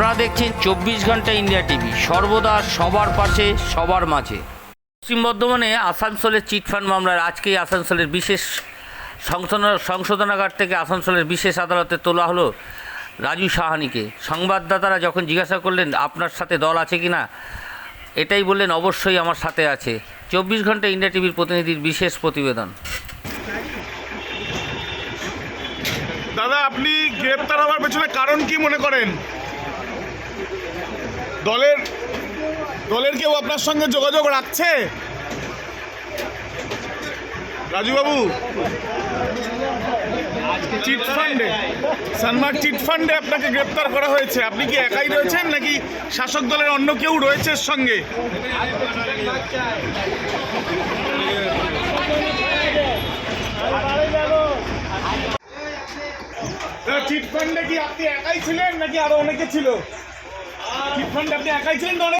আপনারা দেখছেন চব্বিশ ঘণ্টা ইন্ডিয়া টিভি। সর্বদা সবার পাশে, সবার মাঝে। পশ্চিম বর্ধমানে আসানসোলের চিটফান্ড মামলার আজকেই আসানসোলের বিশেষ সংশোধন, সংশোধনাগার থেকে আসানসোলের বিশেষ আদালতে তোলা হলো রাজু সাহানিকে। সংবাদদাতারা যখন জিজ্ঞাসা করলেন, আপনার সাথে দল আছে কি না এটাই বললেন, অবশ্যই আমার সাথে আছে। চব্বিশ ঘণ্টা ইন্ডিয়া টিভির প্রতিনিধির বিশেষ প্রতিবেদন। দাদা, আপনি গ্রেপ্তার হওয়ার পেছনে কারণ কি মনে করেন? দলের দলের কেউ আপনার সঙ্গে যোগাযোগ রাখছে? রাজুবাবু, চিট ফান্ডে সানমার্ক চিট ফান্ডে আপনাকে গ্রেপ্তার করা হয়েছে। আপনি কি একাই রয়েছেন নাকি শাসক দলের অন্য কেউ রয়েছে সঙ্গে? চিট ফান্ডে কি আপনি একাই ছিলেন নাকি আরও অনেকে ছিল? চিট ফান্ডে আপনি একাই ছিলেন না